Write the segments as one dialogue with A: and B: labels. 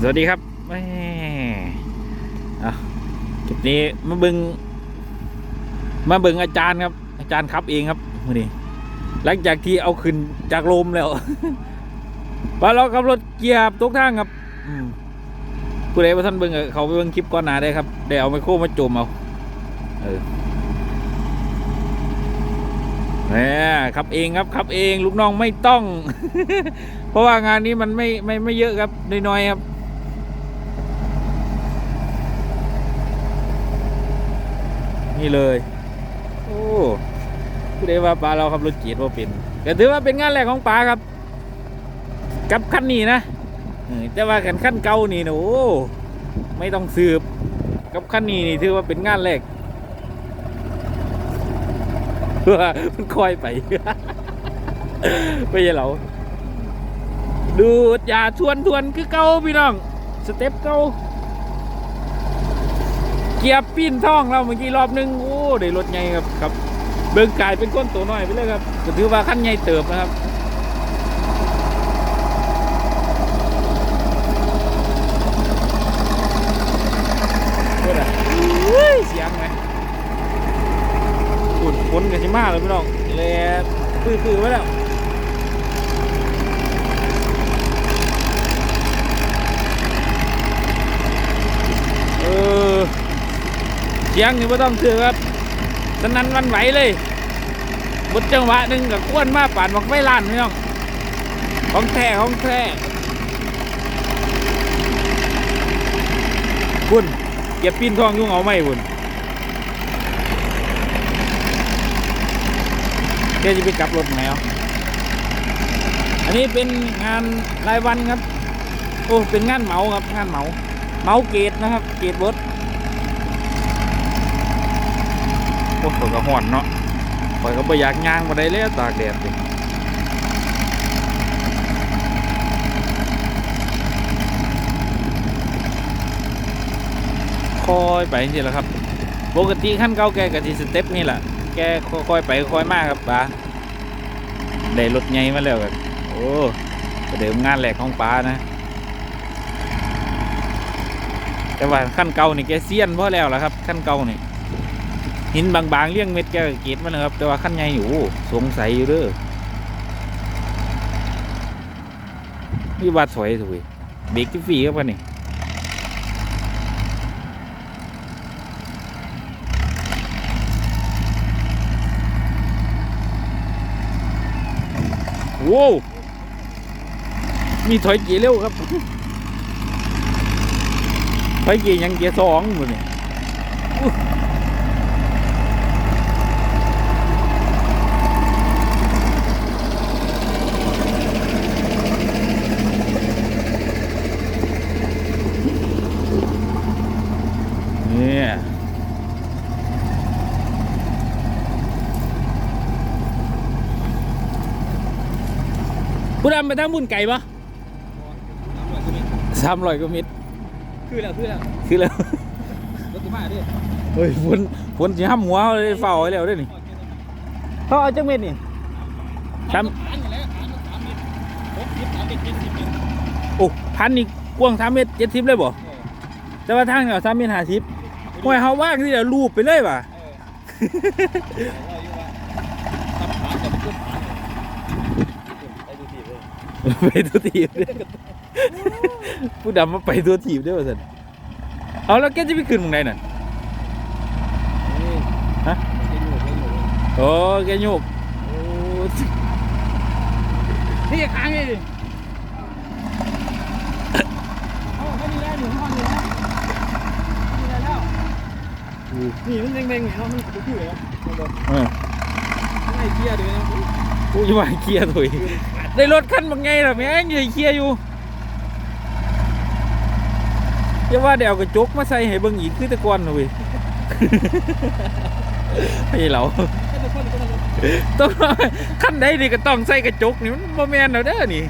A: สวัสดีครับแม่คลิปนี้มาบิงมาบิงอาจารย์ครับ อาจารย์ครับเองครับมื่อนี้หลังจากที่เอาขึ้นจากลมแล้วว่าเราขับรถเกียร์ตกทางครับผู้ใดว่าท่านเบิงเขาไปเบิงคลิปก่อนหน้าได้ครับได้เอาไมโครมาจมเอาเออแหมขับเองครับขับเองลูกน้องไม่ต้อง เพราะว่างานนี้มันไม่ไม่ไม่เยอะครับน้อยๆครับ นี่เลย โอ้ผู้ใดว่าปลาเราขับรถเกียร์ว่าเป็นก็ถือว่าเป็นงานแรกของปลาครับ กับขั้นนี้นะแต่ว่ากันขั้นเก่านี่นะโอ้ไม่ต้องสืบ กับขั้นนี้นี่ถือว่าเป็นงานแรกเพื่อมันคอยไปไม่ใช่เราดูดอย่าทวนทวนคือเก่าพี่น้อง สเต็ปเก่า กียร์ปิ้นท่องเราเมื่อกี้รอบนึงโอ้ได้รถใหญ่ครับครับ เบิ่งกายเป็นก้นตัวน้อยไปเลยครับถือว่าขั้นใหญ่เติบนะครับพูดอะอุ้ยเสียงไหมฝุ่นฝนกันชิมากเลยพี่น้องเลยปื้อๆไว้แล้ว เออ เสียงนี่ไม่ต้องถือครับสนั่นวันไหวเลยบดจังหวะหนึ่งกับกวนมาป่านบอกไฟล้านพี่น้องของแท้ของแท้คุณเก็บปีนทองยุ่งเอาไหมคุณเดี๋ยวจะไปกลับรถไหมเอาอันนี้เป็นงานรายวันครับ โอ้เป็นงานเหมาครับงานเหมา เหมาเกตนะครับ เกตเบิร์ ดโอ้ข่อยก็ห่อนเนาะข่อยก็บ่อยากย่างมาได้แล้วตากแดดเลยคอยไปจริงๆแหละครับ ปกติขั้นเก่าแกกับที่สเต็ปนี่แหละ แกค่อยๆไปค่อยมากครับป้าได้รถใหญ่มาแล้วกันโอ้ประเดิมงานแหลกของป้านะ แต่ว่าขั้นเก่านี่แกเซียนพอแล้วล่ะครับขั้นเก่านี่ หินบางๆเลี้ยงเม็ดแกก็เก็บมานะครับ แต่ว่าขั้นใหญ่อยู่สงสัยอยู่เด้อนี่บาดถอยถุยเบรกที่ฟรีครับนนี้โว้วมีถอยเกียร์เร็วครับไปเกียร์ยังเกียร์สองหมดเนี่ยอู้เนี่ยผู้ ดำไปทั้งบุญไก่ปะสามร้อยกว่าเมตร
B: คือแล้วคือแล้ว
A: คือแล้ว
B: รถตู้มาดิ
A: เฮ้ยฝนฝนสิห้ามหัวเลยเฝ้าไว้แล้วเด้อนี่เขาเอาจังเม็ดนี่
B: ทำฐานอยู่แล้วฐานสามเมตรหกสิบสามเมตรเจ็ดสิบเมตร
A: โอ้พันนี่กว้างสามเมตรเจ็ดสิบเลยบ่แต่ว่าทางเราสามเมตรห้าสิบห้วยเขาว่างที่เดี๋ยวรูปไปเลยว่ะ
B: เออเราอยู่ว่าทำฐานกับขึ้นฐานไปดูทีเลย
A: ไปตัวถีบเด้อผู้ดำมาไปตัวถีบเด้อว่าสันเอาแล้วแกจะไปขึ้นตรงไหนน่ะฮะ
B: ไปอยู่ไปอยู่
A: โอ้แกโยกโอ้
B: นี่ค้างเลยดิเอาเขาดีแล้วหนูเขาดีแล้วดีแล้วนี่มันเด้งๆนี่เนาะมันก็คือเลยเนาะ
A: เออ
B: ไม่เกียร์ด้วยนะ
A: กูจะมาเคลียร์ถุย ได้รถคันบางไงล่ะแม่งยังเคลียร์อยู่อย่าว่าเดี๋ยวกระจกมาใส่ให้เบิ่งอีกคือตะกอนนะเว้ยให้เราต้องขั้นใดนี่ก็ต้องใส่กระจกนี่มันโมแมนแล้วเด้อนี่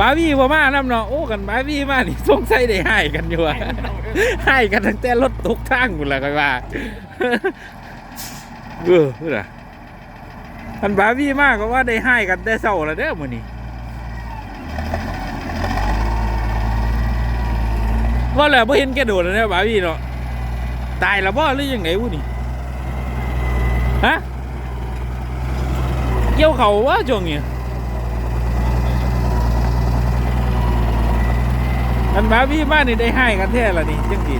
A: บาวี่บ่มาน้ำเนาะโอ้กันบาวี่มานี่สงสัยได้ให้กันอยู่อะให้กันตั้งแต่รถตกทางกูนละก็ว่าเออพูดอ อันบาวี่มากก็ว่าได้ให้กันได้เศร้าแล้วเด้อมื้อนี้ว่าแล้วบ่เห็นแกโดดแล้วเนี่ยบาวี่เนาะตายแล้วบ่หรือยังไงวุ้นี่ฮะเกี่ยวเขาว่าจงเนี่ยอันบาวี่มานี่ได้ให้กันแท้ละนี่จังดี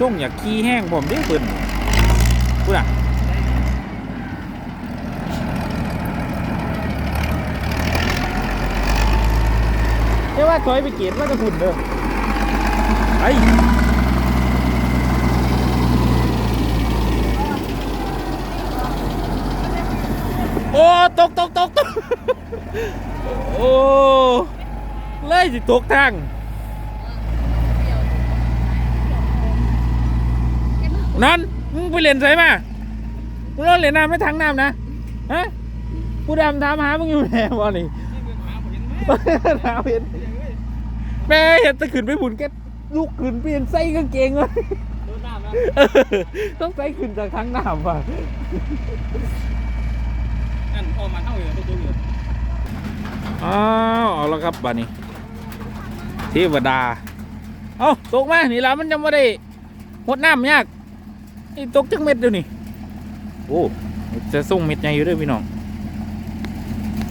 A: ส่งอยากขี้แห้งผมได้เบิ่นพูดอะเรียกว่าถอยไปเกียรว่าจะหุ่นเด้อไอ้โอ้ตกตกตกตกโอ้เลยสิตกทาง นั่นมึงไปเล่นใส่มามึงเล่นน้ำไม่ทางน้ำนะฮะผู้ดำถามหามึงอยู่ไหนวะนี่หาเห็นแม่เห็นตะขึ้นไปบุญแกลูกขึ้นเปลี่ยนไส้กางเกงเลย
B: โดนน้ำนะ
A: เออต้องใส่ขึ้นจากทั้งน้ำว่ะ
B: นั่นพอมันเท่าอยู่ตัวตัวอยู่
A: อ้าวเอาละครับบัดนี้เทวดา เอาตกมานี่ละมันยังไม่ได้หดน้ำยาก นี่ตกจังเม็ดเดียวนี่โอ้จะส่งเม็ดใหญ่อยู่ด้วยพี่น้อง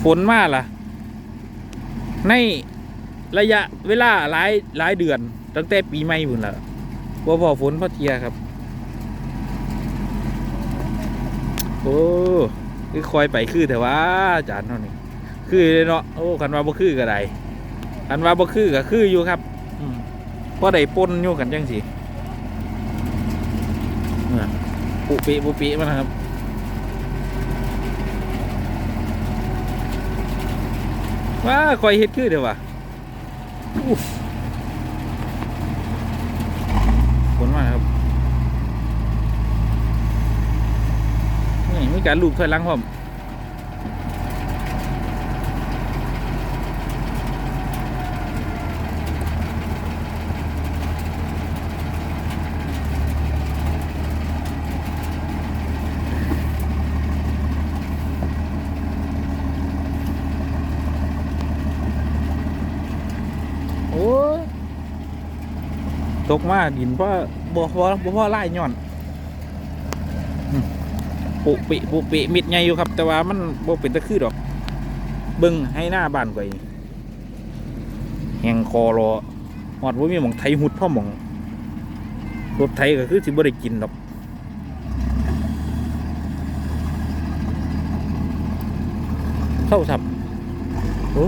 A: ฝนมาล่ะ ในระยะเวลาหลายหลายเดือน ตั้งแต่ปีใหม่พุ่นละว่าพอฝนพอเทียครับ โอ้คือคอยไปคือแต่ว่าจารย์เท่านี้คือเลยเนาะโอ้คันว่าบ่คือก็ได้คันว่าบ่คือก็คืออยู่ครับอืมพอได้ปนอยู่กันจังสิเนี่ย ปุปิปุปิมันะครับว้าคอยเฮ็ดคือเดี๋ยวว่ะอู้ผลมากครับนี่มีการลูบถอยหลังพร้อม โอ้ยตกมาดินเพราะบ่พอบ่พอไล่ย้อนปุปิปุปิมิดใหญ่อยู่ครับ แต่ว่ามันบ่เป็นตะคือดอก เบิ่งให้หน้าบ้านก่อยแหงคอรอหอดว่ามีหมองไทยหุดพ่อหมองรถไทยก็คือสิบ่ได้กินดอกเศร้าสับโอ้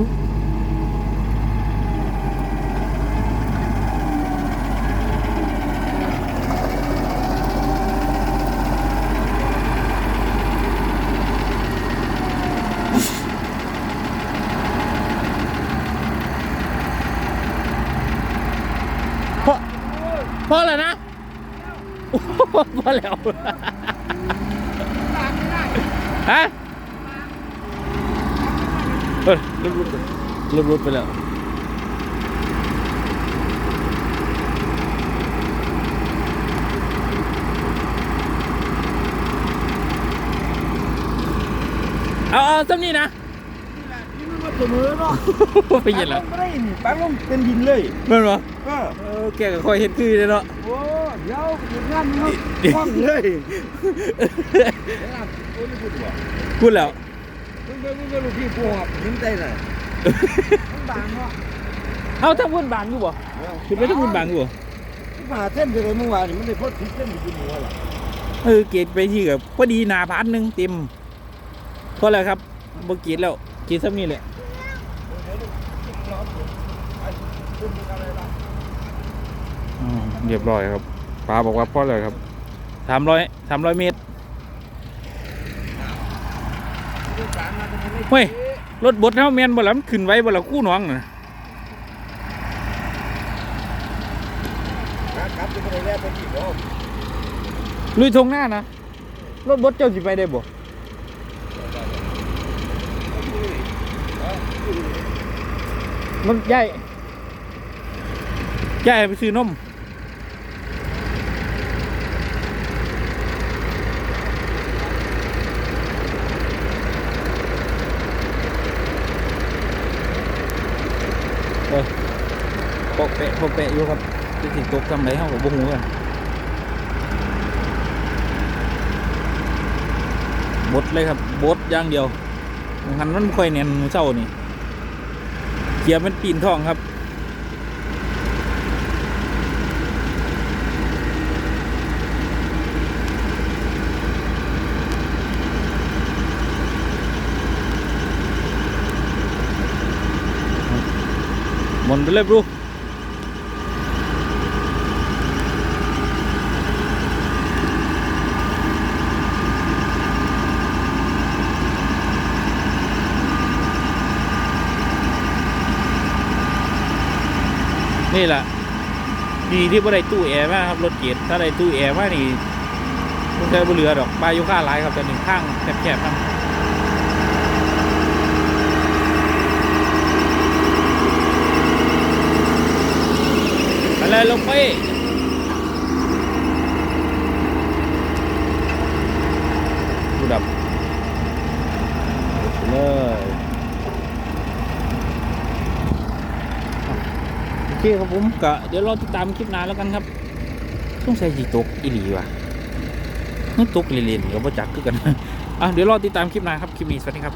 A: พอแล้วนะพอแล้วฮะเออรถรถรถรถไปแล้วเอาเอาซ้ำนี่นะ
B: เสมอเนาะ
A: ไปเย็นแล้ว
B: ไม่ได้นี่ปังลงเป็นดินเลย
A: เมื่อวะ
B: เออ
A: เออแกก็คอยเห็นคือเลยเนาะ
B: โอ้เดี๋ยวเดี๋ยวงานนี้ว่างเลยโอ้ยพูดว่า
A: พูดแล้ว
B: มึงไปมึงไปลูกพี่กูหอบหินใจเลยมันบางเนาะ
A: เอาถ้าพูดบางอยู่บ่คิดว่าถ้าพูดบางอยู่บ่
B: มาเส้นไปเลยเมื่อวานนี่มันได้พดทิศเส้นอยู่ที่หัวหรอ
A: เออเกตไปที่กับพอดีหนาพันหนึ่งเต็มพอแล้วครับบ่เกตแล้วเกตซ้ำนี่แหละ อืมเรียบร้อยครับป้าบอกว่าพอแล้วครับสามร้อยสามร้อยเมตรเฮ้ยรถบดเท่าแมนบ่ล่ะมันขึ้นไว้บ่ล่ะคู่น้องน่ะ
B: ลกไปกี่รอบ
A: ลุยทงหน้านะรถบดเจ้าสิไปได้บ่มันใหญ่ ย่ายไปซื้อนมเออปกเปะปกเปะอยู่ครับจะติดตกทำไรเขากับบุ้งกันบดเลยครับบดอย่างเดียวหันมันค่อยเนียนเจ้านี่เกียร์มันปีนท่องครับ มนไปเลยบรูนี่แหละดีที่บ่ได้ตู้แอร์มากครับ รถเกียร์ถ้าได้ตู้แอร์มากนี่มันใช้บ่เหลือดอกปลายุค่าหลายครับแต่หนึ่งข้างแคบๆครับ เลยลงไปดูดับเลยโอเคครับผมก็เดี๋ยวรอติดตามคลิปหน้าแล้วกันครับต้องใช้จีตกอีหลีว่ะมันตกเล่นๆกับว่าจักคือกันอะเดี๋ยวรอติดตามคลิปหน้าครับ คลิปนี้สวัสดีครับ